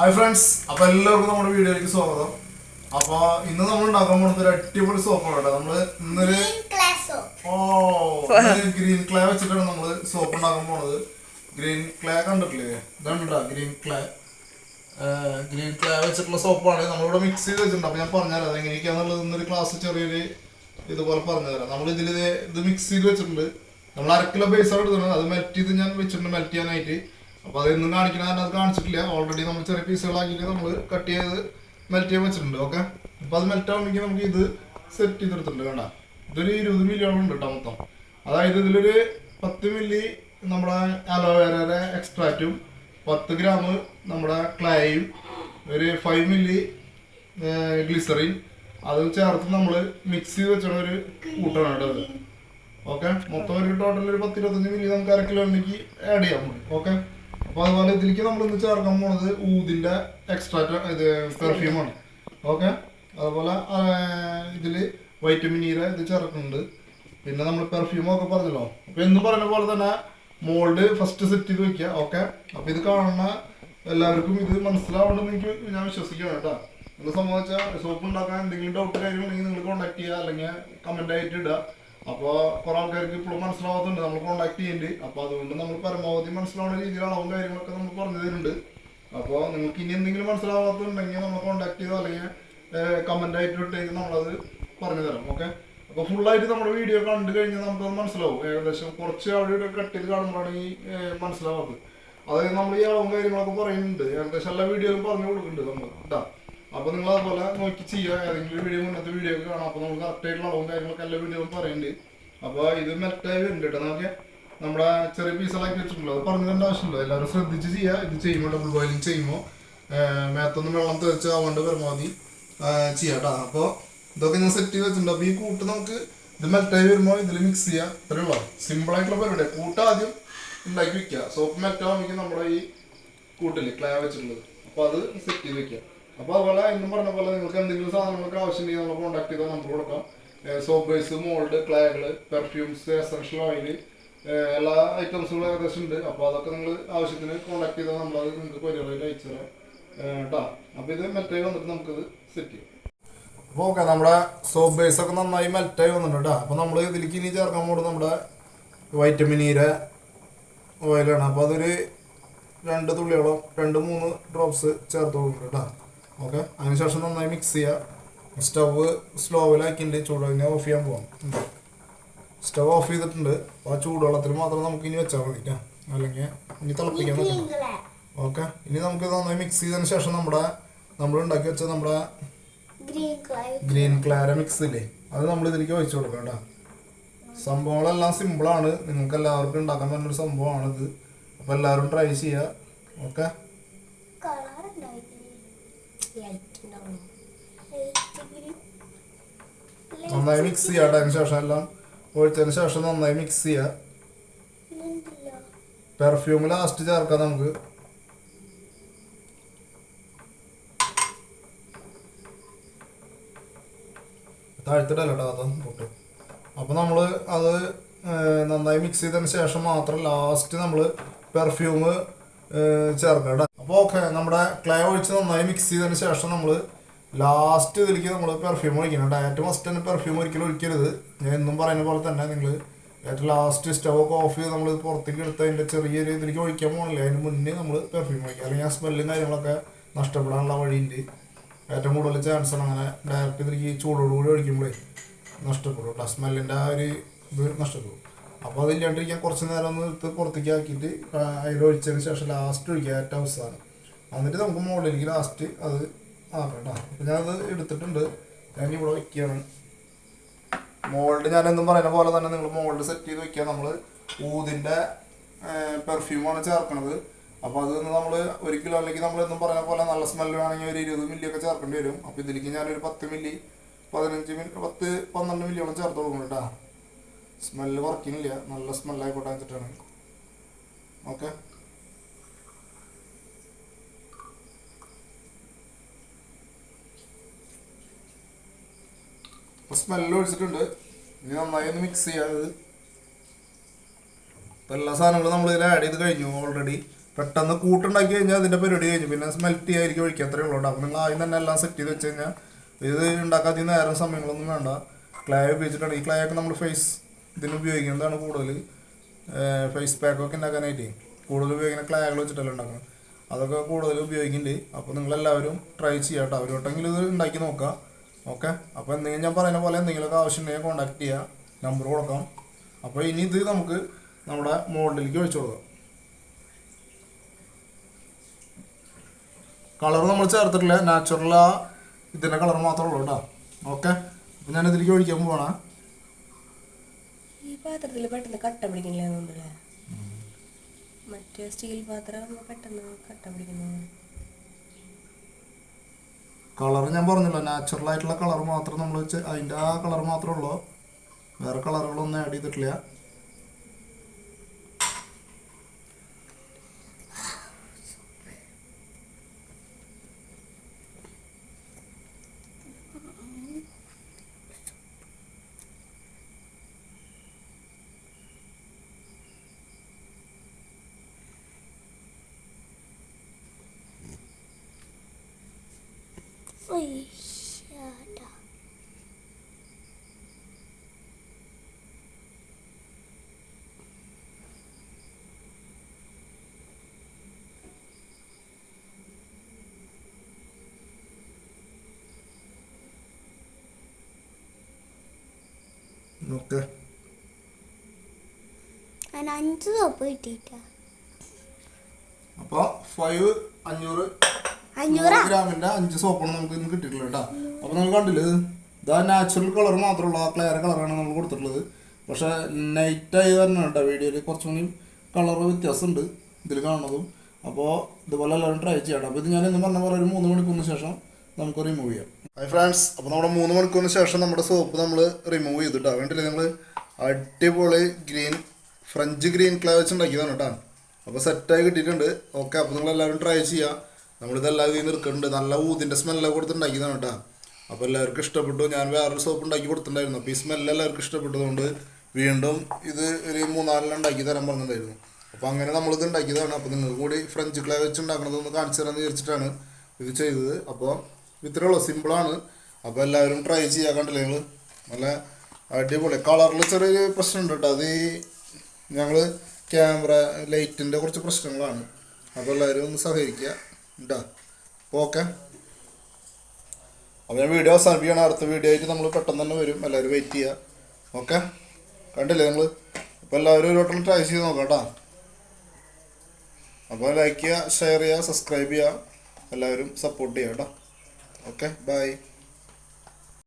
Hi friends അപ്പൊ എല്ലാവർക്കും നമ്മുടെ വീഡിയോയിലേക്ക് സ്വാഗതം. അപ്പൊ ഇന്ന് നമ്മൾ ഉണ്ടാക്കാൻ പോകുന്നത് ഒരു അടിപൊളി സോപ്പാണ് കേട്ടോ. നമ്മൾ ഇന്നൊരു ഓ ഗ്രീൻ ക്ലേ വെച്ചിട്ടാണ് നമ്മൾ സോപ്പ് ഉണ്ടാക്കാൻ പോണത്. ഗ്രീൻ ക്ലേ കണ്ടിട്ടില്ലേ? ഇതാണ് ഗ്രീൻ ക്ലേ ഗ്രീൻ ക്ലേ വെച്ചിട്ടുള്ള സോപ്പാണ് നമ്മളിവിടെ മിക്സ് ചെയ്ത് വെച്ചിട്ടുണ്ട്. അപ്പൊ ഞാൻ പറഞ്ഞുതരാം എങ്ങനെയൊക്കെയാണെന്നുള്ളത് ഇന്നൊരു ക്ലാസ് ചെറിയൊരു ഇതുപോലെ പറഞ്ഞുതരാം. നമ്മൾ ഇതിൽ ഇത് മിക്സ് ചെയ്ത് വെച്ചിട്ടുണ്ട്. നമ്മൾ അര കിലോ ബേസ് ആണ് എടുത്തിട്ടുണ്ട് അത് മെൽറ്റ് ചെയ്ത് ഞാൻ വെച്ചിട്ടുണ്ട്. മെൽറ്റ് ചെയ്യാനായിട്ട്. അപ്പൊ അത് എന്നും കാണിക്കണ അത് കാണിച്ചിട്ടില്ല. ഓൾറെഡി നമ്മൾ ചെറിയ പീസുകളാക്കിയിട്ട് നമ്മൾ കട്ട് ചെയ്ത് മെൽറ്റ് ചെയ്യാൻ വെച്ചിട്ടുണ്ട്. ഓക്കെ അപ്പൊ അത് മെൽറ്റ് ആവുമ്പോൾ നമുക്ക് ഇത് സെറ്റ് ചെയ്തെടുത്തിട്ടുണ്ട് വേണ്ട ഇതൊരു ഇരുപത് മില്ലിയോളം ഉണ്ട് കേട്ടോ മൊത്തം. അതായത് ഇതിലൊരു പത്ത് മില്ലി നമ്മുടെ അലോവേരയുടെ എക്സ്ട്രാക്റ്റും പത്ത് ഗ്രാം നമ്മുടെ ക്ലേയും ഒരു ഫൈവ് മില്ലി ഗ്ലിസറിൻ അത് ചേർത്ത് നമ്മൾ മിക്സ് ചെയ്ത് വെച്ചാണ് ഒരു കൂട്ടാണ് കേട്ടത് ഓക്കെ മൊത്തം ഒരു ടോട്ടൽ ഒരു പത്ത് ഇരുപത്തഞ്ച് മില്ലി നമുക്ക് അര കിലോയിലേക്ക് ആഡ് ചെയ്യാൻ പറ്റും. ഓക്കെ അപ്പോൾ അതുപോലെ ഇതിലേക്ക് നമ്മൾ ഇന്ന് ചേർക്കാൻ പോണത് ഊതിന്റെ എക്സ്ട്രാ ഇത് പെർഫ്യൂമാണ് ഓക്കെ അതുപോലെ ഇതിൽ വൈറ്റമിൻ ഇ ഇത് ചേർക്കുന്നുണ്ട്. പിന്നെ നമ്മൾ പെർഫ്യൂം ഒക്കെ പറഞ്ഞല്ലോ. അപ്പോൾ എന്ന് പറഞ്ഞ പോലെ തന്നെ മോൾഡ് ഫസ്റ്റ് സെറ്റ് ചെയ്ത് വെക്കുക. ഓക്കെ അപ്പോൾ ഇത് കാണുന്ന എല്ലാവർക്കും ഇത് മനസ്സിലാവണമെന്ന് എനിക്ക് ഞാൻ വിശ്വസിക്കുകയാണ് കേട്ടോ. നിങ്ങൾ സംബന്ധിച്ചാൽ സോപ്പ് ഉണ്ടാക്കാൻ എന്തെങ്കിലും ഡൗട്ട് കാര്യങ്ങളുണ്ടെങ്കിൽ നിങ്ങൾ കോൺടാക്ട് ചെയ്യുക അല്ലെങ്കിൽ കമന്റ് ആയിട്ട് ഇടുക. അപ്പോൾ കുറേ ആൾക്കാർക്ക് ഇപ്പോഴും മനസ്സിലാവാത്തുണ്ട്. നമ്മൾ കോൺടാക്ട് ചെയ്യുന്നുണ്ട് അപ്പോൾ അതുകൊണ്ട് നമ്മൾ പരമാവധി മനസ്സിലാവുന്ന രീതിയിൽ അളവും കാര്യങ്ങളൊക്കെ നമ്മൾ പറഞ്ഞു തരുന്നുണ്ട് അപ്പോൾ നിങ്ങൾക്ക് ഇനി എന്തെങ്കിലും മനസ്സിലാവാത്തുണ്ടെങ്കിൽ നമ്മൾ കോൺടാക്ട് ചെയ്തോ അല്ലെങ്കിൽ കമന്റ് ആയിട്ട് ഇട്ടേക്ക് നമ്മളത് പറഞ്ഞു തരാം. ഓക്കെ അപ്പോൾ ഫുള്ളായിട്ട് നമ്മുടെ വീഡിയോ കണ്ടു കഴിഞ്ഞാൽ നമുക്കത് മനസ്സിലാവും. ഏകദേശം കുറച്ച് അവിടെ ഇവിടെ കട്ട് ചെയ്ത് കാണുമ്പോഴാണ് ഈ മനസ്സിലാവാത്തത്. അതായത് നമ്മൾ ഈ അളവും കാര്യങ്ങളൊക്കെ പറയുന്നുണ്ട്. ഏകദേശം എല്ലാ വീഡിയോയിലും പറഞ്ഞു കൊടുക്കുന്നുണ്ട് നമ്മൾ കേട്ടോ അപ്പോൾ നിങ്ങൾ അതുപോലെ നോക്കി ചെയ്യുക. ഏതെങ്കിലും വീഡിയോ മുന്നത്തെ വീഡിയോ ഒക്കെ കാണാം. അപ്പോൾ നമുക്ക് കറക്റ്റ് ആയിട്ടുള്ള അളവും കാര്യങ്ങളൊക്കെ എല്ലാ വീഡിയോ പറയുന്നുണ്ട് അപ്പോൾ ഇത് മെൽറ്റായി വരുന്നുണ്ട് നമുക്ക് നമ്മുടെ ചെറിയ പീസുകളാക്കി വെച്ചിട്ടുണ്ടല്ലോ. അത് പറഞ്ഞു തരേണ്ട ആവശ്യമില്ല. എല്ലാവരും ശ്രദ്ധിച്ച് ചെയ്യുക. ഇത് ചെയ്യുമ്പോൾ ഡബിൾ ബോയിലിംഗ് ചെയ്യുമ്പോൾ മേത്തൊന്നും വെള്ളം തെറിച്ച് ആവാണ്ട് പരമാവധി ചെയ്യാം കേട്ടോ. അപ്പോൾ ഇതൊക്കെ ഞാൻ സെറ്റ് ചെയ്ത് വെച്ചിട്ടുണ്ട്. അപ്പോൾ ഈ കൂട്ട് നമുക്ക് ഇത് മെൽറ്റായി വരുമ്പോൾ ഇതിൽ മിക്സ് ചെയ്യുക ഇത്രയേ ഉള്ളൂ. സിമ്പിൾ ആയിട്ടുള്ള പരിപാടി കൂട്ട് ആദ്യം ഉണ്ടാക്കി വെക്കുക. സോപ്പ് മെൽറ്റാവുമ്പോൾ നമ്മുടെ ഈ കൂട്ടിൽ ക്ലയ വെച്ചിട്ടുള്ളത്. അപ്പോൾ അത് സെറ്റ് ചെയ്ത് വെക്കുക. അപ്പോൾ അതുപോലെ എന്നും പറഞ്ഞ പോലെ നിങ്ങൾക്ക് എന്തെങ്കിലും സാധനങ്ങളൊക്കെ ആവശ്യമുണ്ടെങ്കിൽ നമ്മൾ കോൺടാക്ട് ചെയ്താൽ നമുക്ക് കൊടുക്കാം. സോപ്പേഴ്സ് മോൾഡ് ക്ലേകൾ പെർഫ്യൂംസ് എസൻഷ്യൽ ഓയിൽ എല്ലാ ഐറ്റംസുകളും ഏകദേശം ഉണ്ട്. അപ്പോൾ അതൊക്കെ നിങ്ങൾ ആവശ്യത്തിന് കോൺടാക്ട് ചെയ്താൽ നമ്മളത് നിങ്ങൾക്ക് കൊരിയറിൽ അയച്ചു തരാം. കേട്ടോ അപ്പോൾ ഇത് മെൽറ്റായി വന്നിട്ട് നമുക്കിത് സെറ്റ് ചെയ്യാം. അപ്പോൾ ഓക്കെ നമ്മുടെ സോപ്പ് ബേസ് ഒക്കെ നന്നായി മെൽറ്റായി വന്നിട്ടുണ്ട് കേട്ടോ അപ്പോൾ നമ്മൾ ഇതിലേക്ക് ഇനി ചേർക്കാൻ പോകുന്നത് നമ്മുടെ വൈറ്റമിൻ ഈര ഓയിലാണ് അപ്പോൾ അതൊരു രണ്ട് തുള്ളിയോളം രണ്ട് മൂന്ന് ഡ്രോപ്സ് ചേർത്ത് പോകുന്നുണ്ട് കേട്ടോ ഓക്കെ. അതിനുശേഷം നന്നായി മിക്സ് ചെയ്യുക സ്റ്റവ് സ്ലോവിലാക്കിയിട്ട് ചൂടുവെള്ളം ഓഫ് ചെയ്യാൻ പോകാം സ്റ്റവ് ഓഫ് ചെയ്തിട്ടുണ്ട്. ആ ചൂടുവെള്ളത്തിൽ മാത്രം നമുക്ക് ഇനി വെച്ചാൽ മതി അല്ലെങ്കിൽ ഇനി തിളപ്പിക്കാൻ പറ്റില്ല. ഓക്കെ. ഇനി നമുക്ക് നന്നായി മിക്സ് ചെയ്തതിന് ശേഷം നമ്മുടെ നമ്മൾ ഉണ്ടാക്കി വെച്ച നമ്മുടെ ഗ്രീൻ ക്ലൈ ഗ്രീൻ ക്ലാര മിക്സ് ഇല്ലേ? അത് നമ്മൾ ഇതിലേക്ക് ഒഴിച്ചു കൊടുക്കാം കേട്ടോ സംഭവങ്ങളെല്ലാം സിമ്പിളാണ് നിങ്ങൾക്ക് എല്ലാവർക്കും ഉണ്ടാക്കാൻ പറ്റുന്ന ഒരു സംഭവമാണിത്. അപ്പോൾ എല്ലാവരും ട്രൈ ചെയ്യുക. ഓക്കെ. നന്നായി മിക്സ് ചെയ്യാം അതിന് ശേഷം എല്ലാം. ഒഴിച്ചതിന് ശേഷം നന്നായി മിക്സ് ചെയ്യാ. പെർഫ്യൂം ലാസ്റ്റ് ചേർക്കാം നമുക്ക്. താഴ്ത്തിട്ടല്ലോ കേട്ടോ അത് പൊട്ട് അപ്പോൾ നമ്മൾ അത് നന്നായി മിക്സ് ചെയ്തതിന് ശേഷം മാത്രം ലാസ്റ്റ് നമ്മൾ പെർഫ്യൂം ചേർക്കാം നമ്മുടെ ക്ലേ ഒഴിച്ച് നന്നായി മിക്സ് ചെയ്തതിന് ശേഷം നമ്മൾ ലാസ്റ്റ് ഇതിലേക്ക് നമ്മൾ പെർഫ്യൂം ഒഴിക്കണം. ഡയറ്റ് മസ്റ്റ് തന്നെ പെർഫ്യൂം ഒരിക്കലും ഒഴിക്കരുത്. ഞാൻ എന്നും പറയുന്ന പോലെ തന്നെ നിങ്ങൾ ഏറ്റവും ലാസ്റ്റ് സ്റ്റവ് ഒക്കെ ഓഫ് ചെയ്ത് നമ്മൾ പുറത്തേക്ക് എടുത്ത് അതിന്റെ ചെറിയൊരു ഇതിലേക്ക് ഒഴിക്കാൻ പോകണില്ല അതിന് മുന്നേ നമ്മൾ പെർഫ്യൂം ഒഴിക്കുക. അല്ലെങ്കിൽ ആ സ്മെല്ലും കാര്യങ്ങളൊക്കെ നഷ്ടപ്പെടാനുള്ള വഴിയുണ്ട്. ഏറ്റവും കൂടുതൽ ചാൻസ് ആണ് അങ്ങനെ ഡയറക്റ്റ് ഇതിലേക്ക് ചൂടോടുകൂടി ഒഴിക്കുമ്പോഴേ നഷ്ടപ്പെടും കേട്ടോ. സ്മെല്ലിന്റെ ആ ഒരു ഇത് നഷ്ടപ്പെടും. അപ്പോൾ അതില്ലാണ്ടിരിക്കാൻ കുറച്ച് നേരം ഒന്ന് എടുത്ത് പുറത്തേക്ക് ആക്കിയിട്ട് അതിലൊഴിച്ചതിന് ശേഷം ലാസ്റ്റ് ഒഴിക്കുക. ഏറ്റവും അവസാനം. എന്നിട്ട് നമുക്ക് മുകളിലേക്ക് ലാസ്റ്റ് അത് ആക്കാം അപ്പോൾ ഞാനത് എടുത്തിട്ടുണ്ട്. ഞാൻ ഇവിടെ വയ്ക്കുകയാണ് മോൾഡ് ഞാൻ എന്നും പറയുന്ന പോലെ തന്നെ നിങ്ങൾ മോൾഡ് സെറ്റ് ചെയ്ത് വെക്കുക. നമ്മൾ ഊതിന്റെ പെർഫ്യൂമാണ് ചേർക്കുന്നത് അപ്പോൾ അത് നമ്മൾ ഒരു കിലോ അല്ലെങ്കിൽ നമ്മൾ എന്നും പറയുന്ന പോലെ നല്ല സ്മെല്ല് വേണമെങ്കിൽ ഒരു ഇരുപത് മില്ലി ഒക്കെ ചേർക്കേണ്ടി വരും. അപ്പോൾ ഇതിലേക്ക് ഞാനൊരു പത്ത് മില്ലി പതിനഞ്ച് മില്ലി പത്ത് പന്ത്രണ്ട് മില്ലിയോളം ചേർത്ത് കൊടുക്കണം കേട്ടോ. സ്മെല്ല് വർക്കിങ്ങില്ല നല്ല സ്മെല്ലായിക്കോട്ടെ വെച്ചിട്ടാണ്. ഓക്കെ അപ്പോൾ സ്മെല്ല് ഒഴിച്ചിട്ടുണ്ട്. ഇനി നന്നായി ഒന്ന് മിക്സ് ചെയ്യാത് ഇപ്പം എല്ലാ സാധനങ്ങളും നമ്മൾ ഇതിൽ ആഡ് ചെയ്ത് കഴിഞ്ഞു ഓൾറെഡി പെട്ടെന്ന് കൂട്ടുണ്ടാക്കി കഴിഞ്ഞാൽ അതിന്റെ പരിപാടി കഴിഞ്ഞു. പിന്നെ സ്മെൽറ്റ് ചെയ്യാതിരിക്കും ഒഴിക്കുക അത്രയേ ഉള്ളൂ അപ്പോൾ നിങ്ങൾ ആദ്യം തന്നെ എല്ലാം സെറ്റ് ചെയ്ത് വെച്ച് കഴിഞ്ഞാൽ ഇത് ഉണ്ടാക്കാത്ത നേരം സമയങ്ങളൊന്നും വേണ്ട. ക്ലേ ഉപയോഗിച്ചിട്ടാണ്. ഈ ക്ലേ ഒക്കെ നമ്മൾ ഫേസ് ഇതിന് ഉപയോഗിക്കുന്നതാണ് കൂടുതൽ ഫേസ് പാക്കൊക്കെ ഉണ്ടാക്കാനായിട്ട് കൂടുതൽ ഉപയോഗിക്കുന്ന ക്ലേകൾ വെച്ചിട്ടല്ല ഉണ്ടാക്കുന്നത് അതൊക്കെ കൂടുതൽ ഉപയോഗിക്കുന്നുണ്ട് അപ്പോൾ നിങ്ങളെല്ലാവരും ട്രൈ ചെയ്യാം കേട്ടോ. ഒരു വട്ടെങ്കിലും ഇത് ഉണ്ടാക്കി നോക്കാം. ഓക്കെ അപ്പോൾ എന്തെങ്കിലും ഞാൻ പറയുന്ന പോലെ എന്തെങ്കിലുമൊക്കെ ആവശ്യമുണ്ടെങ്കിൽ കോൺടാക്ട് ചെയ്യുക നമ്പർ കൊടുക്കാം. അപ്പോൾ ഇനി ഇത് നമുക്ക് നമ്മുടെ മോഡലിലേക്ക് ഒഴിച്ചു കൊടുക്കാം. കളർ നമ്മൾ ചേർത്തിട്ടില്ല. നാച്ചുറൽ ആ ഇതിന്റെ കളർ മാത്രമേ ഉള്ളൂ കേട്ടോ. ഓക്കെ അപ്പം ഞാൻ ഇതിലേക്ക് ഒഴിക്കാൻ പോവാണ്. ഈ പാത്രത്തിൽ പെട്ടെന്ന് കട്ട പിടിക്കുന്നില്ല മറ്റേ സ്റ്റീൽ പാത്രം പെട്ടെന്ന് കട്ട പിടിക്കുന്നു. കളർ ഞാൻ പറഞ്ഞല്ലോ നാച്ചുറൽ ആയിട്ടുള്ള കളർ മാത്രം നമ്മൾ അതിന്റെ ആ കളർ മാത്രമേ ഉള്ളൂ. വേറെ കളറുകളൊന്നും ആഡ് ചെയ്തിട്ടില്ല. ഓക്കെ ഞാൻ അഞ്ച് കിട്ടിയിട്ടാ അപ്പോൾ ഫൈവ് അഞ്ഞൂറാ നൂറ് ഗ്രാമിന്റെ അഞ്ച് സോപ്പാണ് നമുക്ക് ഇന്ന് കിട്ടിയിട്ടുള്ളത് കേട്ടോ. അപ്പൊ നമ്മൾ കണ്ടില്ലേ ഇത്? നാച്ചുറൽ കളർ മാത്രമുള്ള ആ ക്ലിയർ കളറാണ് നമ്മൾ കൊടുത്തിട്ടുള്ളത്. പക്ഷേ ആയി തന്നെ കേട്ടോ വീഡിയോയിൽ. കുറച്ചും കൂടി കളർ വ്യത്യാസമുണ്ട് ഇതിൽ കാണുന്നതും. അപ്പോൾ ഇതുപോലെ എല്ലാവരും ട്രൈ ചെയ്യണം. അപ്പോൾ ഇത് ഞാൻ ഇന്ന് പറഞ്ഞ പോലെ ഒരു മൂന്ന് മണിക്കൂറിന് ശേഷം നമുക്ക് റിമൂവ് ചെയ്യാം. ഹൈ ഫ്രണ്ട്സ് അപ്പോൾ നമ്മുടെ മൂന്ന് മണിക്കൂറിന് ശേഷം നമ്മുടെ സോപ്പ് നമ്മൾ റിമൂവ് ചെയ്തിട്ടാണ് വേണ്ടില്ലേ നമ്മൾ അടിപൊളി ഗ്രീൻ ഫ്രഞ്ച് ഗ്രീൻ ക്ലേ വെച്ച് ഉണ്ടാക്കിയതാണ് കേട്ടോ. അപ്പോൾ സെറ്റായി കിട്ടിയിട്ടുണ്ട്. ഓക്കെ അപ്പോൾ നിങ്ങൾ എല്ലാവരും ട്രൈ ചെയ്യുക നമ്മളിതെല്ലാം ഇതിൽ നിന്ന് എടുക്കുന്നുണ്ട് നല്ല ഊതിന്റെ സ്മെല്ലൊക്കെ കൊടുത്തുണ്ടാക്കിയതാണ് കേട്ടോ. അപ്പോൾ എല്ലാവർക്കും ഇഷ്ടപ്പെട്ടു. ഞാൻ വേറൊരു സോപ്പ് ഉണ്ടാക്കി കൊടുത്തിട്ടുണ്ടായിരുന്നു. അപ്പോൾ ഈ സ്മെല്ല് എല്ലാവർക്കും ഇഷ്ടപ്പെട്ടതുകൊണ്ട് വീണ്ടും ഇത് ഒരു മൂന്നാലെണ്ണം ഉണ്ടാക്കി തരാൻ പറഞ്ഞിട്ടുണ്ടായിരുന്നു. അപ്പോൾ അങ്ങനെ നമ്മളിത് ഉണ്ടാക്കിയതാണ്. അപ്പോൾ നിങ്ങൾക്ക് കൂടി ഫ്രഞ്ച് ക്ലേ വെച്ച് ഉണ്ടാക്കണതൊന്ന് കാണിച്ചു തരാമെന്ന് വിചാരിച്ചിട്ടാണ് ഇത് ചെയ്തത്. അപ്പോൾ ഇത്രയേ ഉള്ളൂ. സിമ്പിളാണ് അപ്പോൾ എല്ലാവരും ട്രൈ ചെയ്യാൻ കണ്ടില്ലേ നിങ്ങൾ? നല്ല അടിപൊളി. കളറിൽ ചെറിയൊരു പ്രശ്നമുണ്ട് കേട്ടോ. അത് ഈ ഞങ്ങൾ ക്യാമറ ലൈറ്റിന്റെ കുറച്ച് പ്രശ്നങ്ങളാണ്. അപ്പോൾ എല്ലാവരും ഒന്ന് സഹകരിക്കുക. കേട്ടോ ഓക്കെ അപ്പോൾ ഞാൻ വീഡിയോ അവസാനിപ്പിക്കുകയാണ്. അടുത്ത വീഡിയോ ആയിട്ട് നമ്മൾ പെട്ടെന്ന് തന്നെ വരും. എല്ലാവരും വെയിറ്റ് ചെയ്യുക. ഓക്കെ? കണ്ടില്ലേ നിങ്ങൾ ഇപ്പം എല്ലാവരും ഒരു വട്ടം ട്രൈ ചെയ്ത് നോക്കാം കേട്ടോ. അപ്പോൾ ലൈക്ക് ചെയ്യുക ഷെയർ ചെയ്യുക സബ്സ്ക്രൈബ് ചെയ്യുക. എല്ലാവരും സപ്പോർട്ട് ചെയ്യുക കേട്ടോ. ഓക്കെ? ബൈ